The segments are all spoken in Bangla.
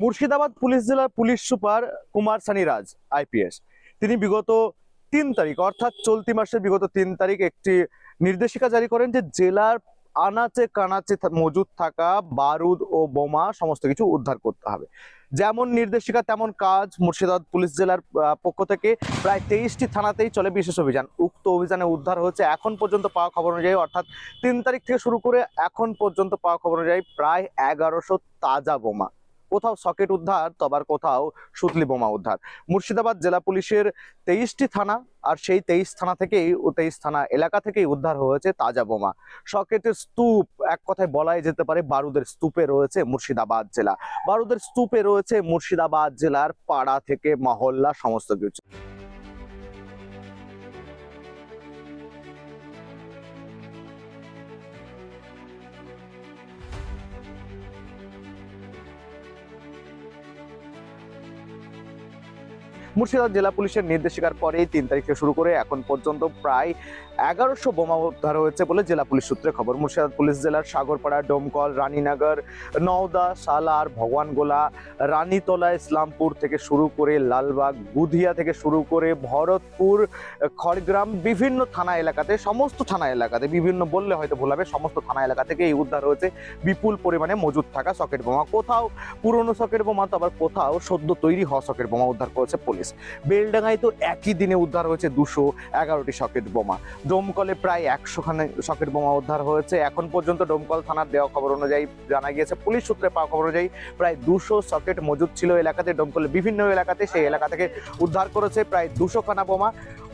মুর্শিদাবাদ পুলিশ জেলার police super Kumar Saniraj, IPS. তিনি বিগত তিন তারিখ, অর্থাৎ চলতি মাসের বিগত তিন তারিখ একটি নির্দেশিকা জারি করেন যে জেলার আনাচে কানাচে মজুদ থাকা, বারুদ ও বোমা সমস্ত কিছু উদ্ধার করতে হবে। যেমন নির্দেশিকা, তেমন কাজ মুর্শিদাবাদ পুলিশ জেলার পক্ষ থেকে প্রায় তেইশটি থানাতেই চলে বিশেষ অভিযান। উক্ত অভিযানে উদ্ধার হয়েছে এখন পর্যন্ত পাওয়া খবর অনুযায়ী, অর্থাৎ তিন তারিখ থেকে শুরু করে এখন পর্যন্ত পাওয়া খবর অনুযায়ী প্রায় এগারোশো তাজা বোমা। কোথাও সকেট উদ্ধার তো আবার কোথাও সুতলি বোমা উদ্ধার। মুর্শিদাবাদ জেলা পুলিশের তেইশটি থানা আর সেই তেইশ থানা থেকেই তেইশ থানা এলাকা থেকেই উদ্ধার হয়েছে তাজা বোমা। সকেটের স্তূপ, এক কথায় বলাই যেতে পারে বারুদের স্তূপে রয়েছে মুর্শিদাবাদ জেলা। বারুদের স্তূপে রয়েছে মুর্শিদাবাদ জেলার পাড়া থেকে মহল্লা, সমস্ত কিছু। মুর্শিদাবাদ জেলা পুলিশের নির্দেশিকার পরেই তিন তারিখ শুরু করে এখন পর্যন্ত প্রায় এগারোশো বোমা উদ্ধার হয়েছে বলে জেলা পুলিশ সূত্রে খবর। মুর্শিদাবাদ পুলিশ জেলার সাগরপাড়া, ডোমকল, রানীনগর, নওদা, সালার ভগবানগোলা রানীতলা, ইসলামপুর থেকে শুরু করে লালবাগ বুধিয়া থেকে শুরু করে ভরতপুর, খড়গ্রাম বিভিন্ন থানা এলাকাতে, সমস্ত থানা এলাকাতে, বিভিন্ন বললে হয়তো ভুল হবে, সমস্ত থানা এলাকা থেকে এই উদ্ধার হয়েছে। বিপুল পরিমাণে মজুদ থাকা সকেট বোমা। কোথাও পুরনো সকেট বোমা, তো আবার কোথাও সদ্য তৈরি হওয়া সকেট বোমা উদ্ধার করেছে পুলিশ। বেলডাঙ্গায় তো একই দিনে উদ্ধার হয়েছে দুশো এগারোটি সকেট বোমা। ডোমকলে প্রায় একশো খানে সকেট বোমা উদ্ধার হয়েছে। এখন পর্যন্ত ডোমকল থানার দেওয়া খবর অনুযায়ী জানা গিয়েছে, পুলিশ সূত্রে পাওয়া খবর অনুযায়ী প্রায় দুশো সকেট মজুদ ছিল এলাকাতে। ডোমকলের বিভিন্ন এলাকাতে সেই এলাকা থেকে উদ্ধার করেছে প্রায় দুশো খানা বোমা।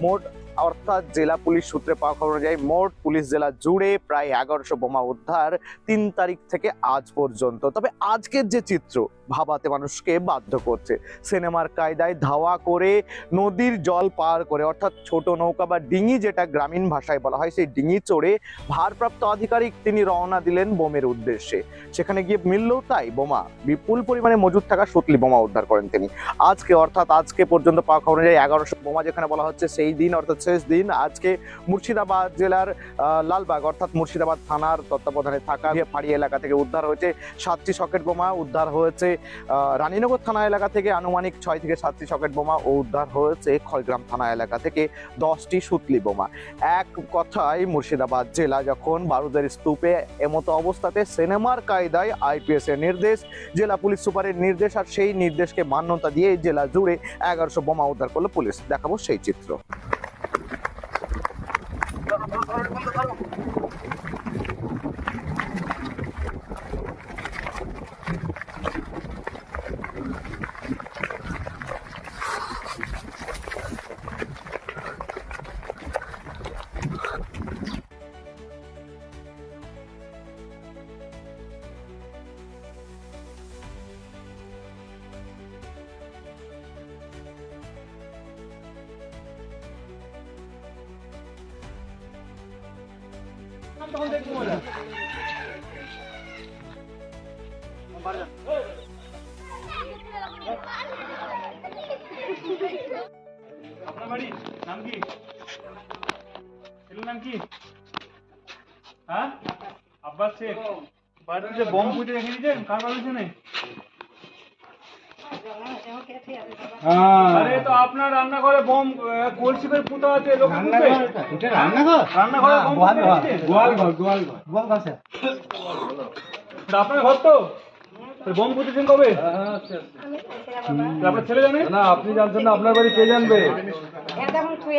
মোট অর্থাৎ জেলা পুলিশ সূত্রে পাওয়া খবর অনুযায়ী মোট পুলিশ জেলা জুড়ে প্রায় এগারোশো বোমা উদ্ধার তিন তারিখ থেকে আজ পর্যন্ত। তবে আজকের যে চিত্র, ভাবাতে মানুষকে বাধ্য করছে। সিনেমার কায়দায় ধাওয়া করে নদীর জল পার করে, অর্থাৎ ছোট নৌকা বা ডিঙি যেটা গ্রামীণ ভাষায় বলা হয়, সেই ডিঙি চড়ে ভারপ্রাপ্ত আধিকারিক তিনি রওনা দিলেন বোমের উদ্দেশ্যে। সেখানে গিয়ে মিললেও তাই বোমা। বিপুল পরিমাণে মজুদ থাকা সুতলি বোমা উদ্ধার করেন তিনি। আজকে, অর্থাৎ আজকে পর্যন্ত পাওয়া খবর অনুযায়ী এগারোশো বোমা যেখানে বলা হচ্ছে, সেই দিন, অর্থাৎ শেষ দিন। আজকে মুর্শিদাবাদ জেলার লালবাগ অর্থাৎ মুর্শিদাবাদ থানার তত্ত্বাবধানে থাকা ফাঁড়ি এলাকা থেকে উদ্ধার হয়েছে সাতটি সকেট বোমা। উদ্ধার হয়েছে রানীনগর থানা এলাকা থেকে আনুমানিক ছয় থেকে সাতটি সকেট বোমা ও উদ্ধার হয়েছে খয়গ্রাম থানা এলাকা থেকে দশটি সুতলি বোমা। এক কথায়, মুর্শিদাবাদ জেলা যখন বারুদের স্তূপে এমতো অবস্থাতে সিনেমার কায়দায় আইপিএস এর নির্দেশ, জেলা পুলিশ সুপারের নির্দেশ আর সেই নির্দেশকে মান্যতা দিয়ে জেলা জুড়ে এগারোশো বোমা উদ্ধার করল পুলিশ। দেখাবো সেই চিত্র। Vamos. আপনার বাড়ি নাম কি? নাম কি? হ্যাঁ? আব্বাস শেখ। বাড়িতে যে বম পুঁতে রেখে দিয়েছেন কার পারমিশনে আরে তো আপনার রান্নাঘরে বম কলসি করে পুঁতা আছে লোক পুঁতে রান্নাঘর? রান্নাঘরে? বম পুঁতে গোয়াল ঘর গোয়াল ঘর। গোয়াল ঘর এটা আপনার ঘর তো? বম পুঁতেছেন কবে? আপনার ছেলে জানে? না আপনি জানছেন না আপনার বাড়ি কে জানবে?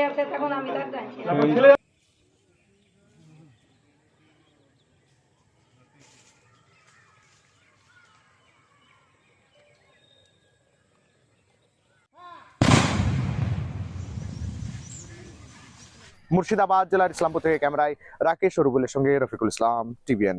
আছে তখন আমি ছেলে মুর্শিদাবাদ জেলার ইসলামপুর থেকে ক্যামেরায় রাকেশ রুবুলের সঙ্গে রফিকুল ইসলাম টিভিএন